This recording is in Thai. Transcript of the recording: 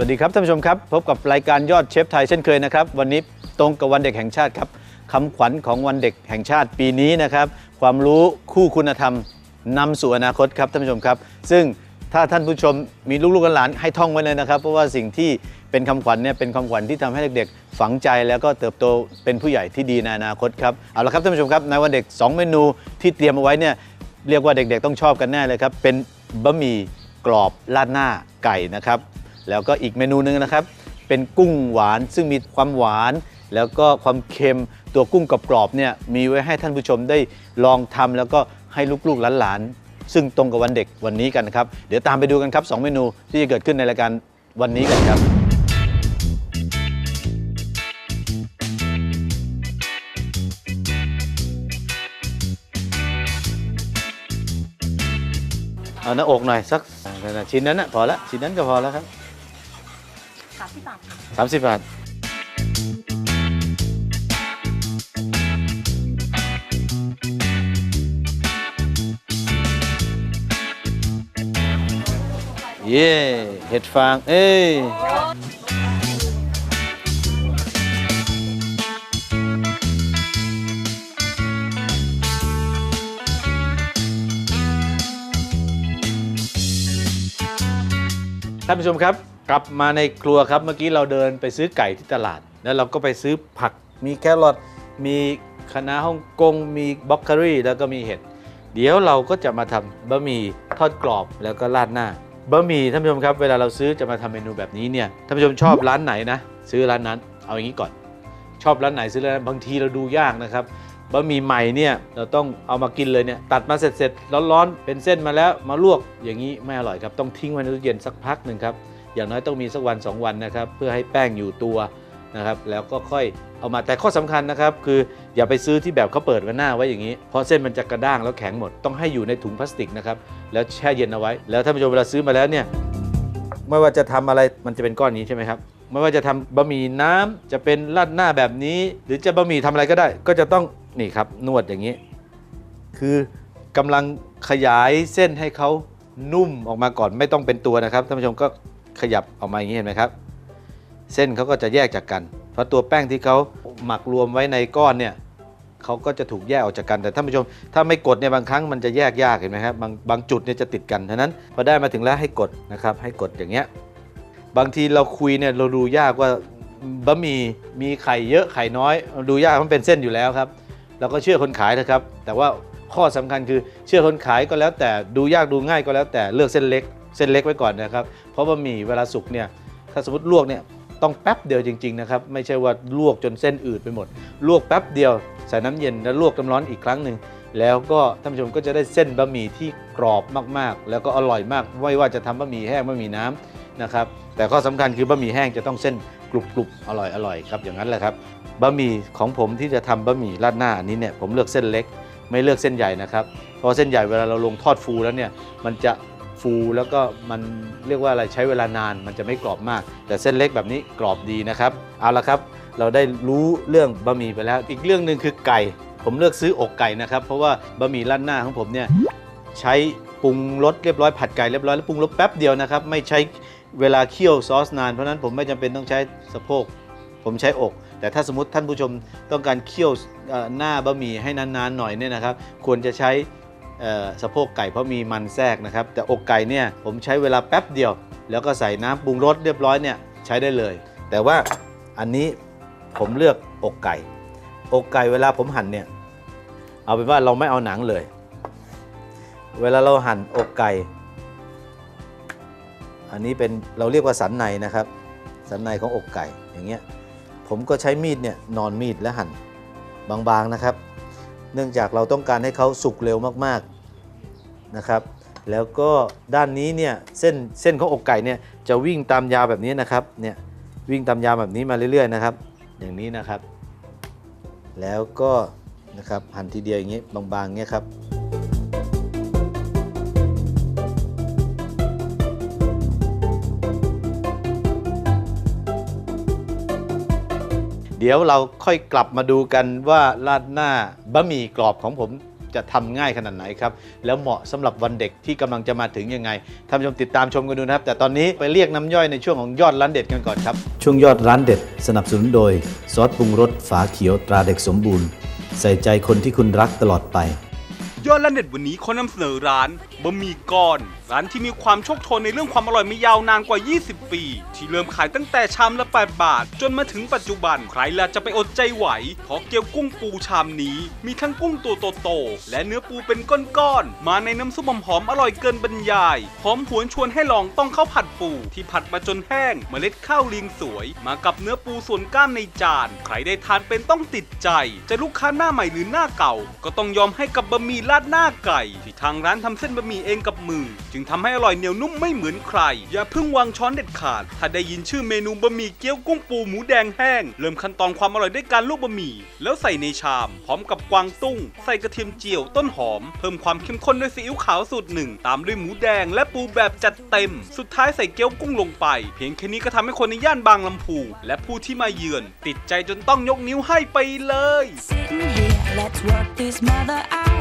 วัสดีครับท่านผู้ชมครับ พบกับรายการยอดเชฟไทยเช่นเคยนะครับ วันนี้ตรงกับวันเด็กแห่งชาติครับคำขวัญของวันเด็กแห่งชาติปีนี้นะครับ ความรู้คู่คุณธรรมนำสู่อนาคตครับท่านผู้ชมครับ ซึ่งถ้าท่านผู้ชมมีลูกๆหลานให้ท่องไว้เลยนะครับ เพราะว่าสิ่งที่เป็นคำขวัญเนี่ยเป็นคำขวัญที่ทำให้เด็กๆ ฝังใจแล้วก็เติบโตเป็นผู้ใหญ่ที่ดีในอนาคตครับเอาละครับท่านผู้ชมครับในวันเด็กสองเมนูที่เตรียมเอาไว้เนี่ยเรียกว่าเด็กๆ ต้องชอบกันแน่เลยครับเป็นบะหมี่กรอบราดหน้าไก่นะครับ แล้วก็อีกเมนูหนึงนะครับ เป็นกุ้งหวานซึ่งมีความหวาน แล้วก็ความเค็มตัวกุ้งกรอบๆเนี่ยมีไว้ให้ท่านผู้ชมได้ลองทำแล้วก็ให้ลูกๆหลานๆซึ่งตรงกับวันเด็กวันนี้กันนะครับเดี๋ยวตามไปดูกันครับสองเมนูที่จะเกิดขึ้นในรายการวันนี้กันครับเอาหน้าอกหน่อยสักชิ้นนั้นนะพอละชิ้นนั้นก็พอแล้วครับ สามสิบบาทค่ะสามสิบบาทเย่เห็ดฟาง เอ้ยท่านผู้ชมครับ กลับมาในครัวครับเมื่อกี้เราเดินไปซื้อไก่ที่ตลาด แล้วเราก็ไปซื้อผัก มีแครอทมีคะน้าฮ่องกงมีบล็อกเกอรี่แล้วก็มีเห็ดเดี๋ยวเราก็จะมาทำบะหมี่ทอดกรอบแล้วก็ราดหน้าบะหมี่ท่านผู้ชมครับ เวลาเราซื้อจะมาทำเมนูแบบนี้เนี่ยท่านผู้ชมชอบร้านไหนนะซื้อร้านนั้น เอาอย่างนี้ก่อน ชอบร้านไหนซื้อร้านนั้นบางทีเราดูยากนะครับบะหมี่ใหม่เนี่ยเราต้องเอามากินเลยเนี่ยตัดมาเสร็จๆร้อนๆเป็นเส้นมาแล้วมาลวกอย่างนี้ไม่อร่อยครับต้องทิ้งไว้ในตู้เย็นสักพักหนึ่งครับ อย่างน้อยต้องมีสักวัน 2 วันนะครับ เพื่อให้แป้งอยู่ตัวนะครับ แล้วก็ค่อยเอามาแต่ข้อสำคัญนะครับ คืออย่าไปซื้อที่แบบเขาเปิดไว้หน้าไว้อย่างนี้ เพราะเส้นมันจะกระด้างแล้วแข็งหมด ต้องให้อยู่ในถุงพลาสติกนะครับ แล้วแช่เย็นเอาไว้ แล้วท่านผู้ชมเวลาซื้อมาแล้วเนี่ยไม่ว่าจะทำอะไรมันจะเป็นก้อนนี้ใช่ไหมครับไม่ว่าจะทำบะหมี่น้ำจะเป็นราดหน้าแบบนี้ หรือจะบะหมี่ทำอะไรก็ได้ ก็จะต้องนี่ครับนวดอย่างนี้ คือกำลังขยายเส้นให้เขานุ่มออกมาก่อนไม่ต้องเป็นตัวนะครับท่านผู้ชมก็ ขยับออกมาอย่างนี้เห็นไหมครับ เส้นเขาก็จะแยกจากกัน เพราะตัวแป้งที่เขาหมักรวมไว้ในก้อนเนี่ยเขาก็จะถูกแยกออกจากกันแต่ท่านผู้ชม ถ้าไม่กดเนี่ยบางครั้งมันจะแยกยากเห็นไหมครับบางบางจุดเนี่ยจะติดกันฉะนั้นพอได้มาถึงแล้วให้กดนะครับ ให้กดอย่างเงี้ยบางทีเราคุยเนี่ยเราดูยากว่าบะหมี่มีไข่เยอะไข่น้อย ดูยากมันเป็นเส้นอยู่แล้วครับเราก็เชื่อคนขายนะครับ แต่ว่าข้อสำคัญคือเชื่อคนขายก็แล้วแต่ดูยากดูง่ายก็แล้วแต่เลือกเส้นเล็ก เส้นเล็กไว้ก่อนนะครับ เพราะบะหมี่เวลาสุกเนี่ยถ้าสมมติลวกเนี่ยต้องแป๊บเดียวจริงๆนะครับไม่ใช่ว่าลวกจนเส้นอืดไปหมด ลวกแป๊บเดียวใส่น้ำเย็นแล้วลวกน้ำร้อนอีกครั้งหนึ่งแล้วก็ท่านผู้ชมก็จะได้เส้นบะหมี่ที่กรอบมากๆ แล้วก็อร่อยมากไม่ว่าจะทำบะหมี่แห้งบะหมี่น้ำนะครับแต่ข้อสำคัญคือบะหมี่แห้งจะต้องเส้นกรุบๆอร่อยๆครับอย่างนั้นแหละครับบะหมี่ของผมที่จะทำบะหมี่ราดหน้าอันนี้เนี่ยผมเลือกเส้นเล็ก ไม่เลือกเส้นใหญ่นะครับเพราะเส้นใหญ่เวลาเราลงทอดฟูแล้วเนี่ยมันจะ ฟูแล้วก็มันเรียกว่าอะไรใช้เวลานานมันจะไม่กรอบมาก แต่เส้นเล็กแบบนี้กรอบดีนะครับ เอาละครับเราได้รู้เรื่องบะหมี่ไปแล้ว อีกเรื่องหนึ่งคือไก่ ผมเลือกซื้ออกไก่นะครับ เพราะว่าบะหมี่ราดหน้าของผมเนี่ยใช้ปรุงรสเรียบร้อยผัดไก่เรียบร้อยแล้วปรุงรสแป๊บเดียวนะครับ ไม่ใช้เวลาเคี่ยวซอสนานเพราะนั้นผมไม่จำเป็นต้องใช้สะโพกผมใช้อก แต่ถ้าสมมติท่านผู้ชมต้องการเคี่ยวหน้าบะหมี่ให้นานๆหน่อยเนี่ยนะครับ ควรจะใช้ สะโพกไก่เพราะมีมันแทรกนะครับ แต่อกไก่เนี่ยผมใช้เวลาแป๊บเดียว แล้วก็ใส่น้ำปรุงรสเรียบร้อยเนี่ยใช้ได้เลย แต่ว่าอันนี้ผมเลือกอกไก่ อกไก่เวลาผมหั่นเนี่ยเอาเป็นว่าเราไม่เอาหนังเลย เวลาเราหั่นอกไก่ อันนี้เป็นเราเรียกว่าสันในนะครับ สันในของอกไก่อย่างเงี้ยผมก็ใช้มีดเนี่ยนอนมีดและหั่นบางๆนะครับ เนื่องจากเราต้องการให้เขาสุกเร็วมากๆนะครับ แล้วก็ด้านนี้เนี่ยเส้นเส้นของอกไก่เนี่ยจะวิ่งตามยาวแบบนี้นะครับเนี่ยวิ่งตามยาวแบบนี้มาเรื่อยๆนะครับ อย่างนี้นะครับ แล้วก็นะครับหั่นทีเดียวอย่างนี้บางๆเงี้ยครับ เดี๋ยวเราค่อยกลับมาดูกันว่าราดหน้าบะหมี่กรอบของผมจะทำง่ายขนาดไหนครับ แล้วเหมาะสำหรับวันเด็กที่กำลังจะมาถึงยังไงท่านผู้ชมติดตามชมกันดูนะครับ แต่ตอนนี้ไปเรียกน้ำย่อยในช่วงของยอดร้านเด็ดกันก่อนครับ ช่วงยอดร้านเด็ด สนับสนุนโดย ซอสปรุงรสฝาเขียวตราเด็กสมบูรณ์ ใส่ใจคนที่คุณรักตลอดไป ยอดละเด็ดวันนี้ขอนำเสนอร้าน บะหมี่ก้อนร้านที่มีความโชคโชนในเรื่องความอร่อยมายาวนานกว่า 20 ปี ที่เริ่มขายตั้งแต่ชามละ 8 บาท จนมาถึงปัจจุบัน ใครล่ะจะไปอดใจไหว เพราะเกี๊ยวกุ้งปูชามนี้ มีทั้งกุ้งตัวโตๆและเนื้อปูเป็นก้อนๆมาในน้ำซุปหอมๆอร่อยเกินบรรยายหอมหวนชวนให้ลองต้องข้าวผัดปู ที่ผัดมาจนแห้งเมล็ดข้าวเรียงสวย มากับเนื้อปูส่วนก้ามในจาน ใครได้ทานเป็นต้องติดใจ จะลูกค้าหน้าใหม่หรือหน้าเก่า ก็ต้องยอมให้กับบะหมี่ราดหน้าไก่ที่ทางร้านทำเส้นบะหมี่เองกับมือ จึงทำให้อร่อยเหนียวนุ่มไม่เหมือนใคร อย่าเพิ่งวางช้อนเด็ดขาด ถ้าได้ยินชื่อเมนูบะหมี่เกี๊ยวกุ้งปูหมูแดงแห้ง เริ่มขั้นตอนความอร่อยด้วยการลวกบะหมี่ แล้วใส่ในชาม พร้อมกับกวางตุ้ง ใส่กระเทียมเจียวต้นหอม เพิ่มความเข้มข้นด้วยซีอิ๊วขาวสูตรหนึ่งตามด้วยหมูแดงและปูแบบจัดเต็ม สุดท้ายใส่เกี๊ยวกุ้งลงไป เพียงแค่นี้ก็ทำให้คนในย่านบางลำพู และผู้ที่มาเยือน ติดใจจนต้องยกนิ้วให้ไปเลย Sitting here, let's work this mother out.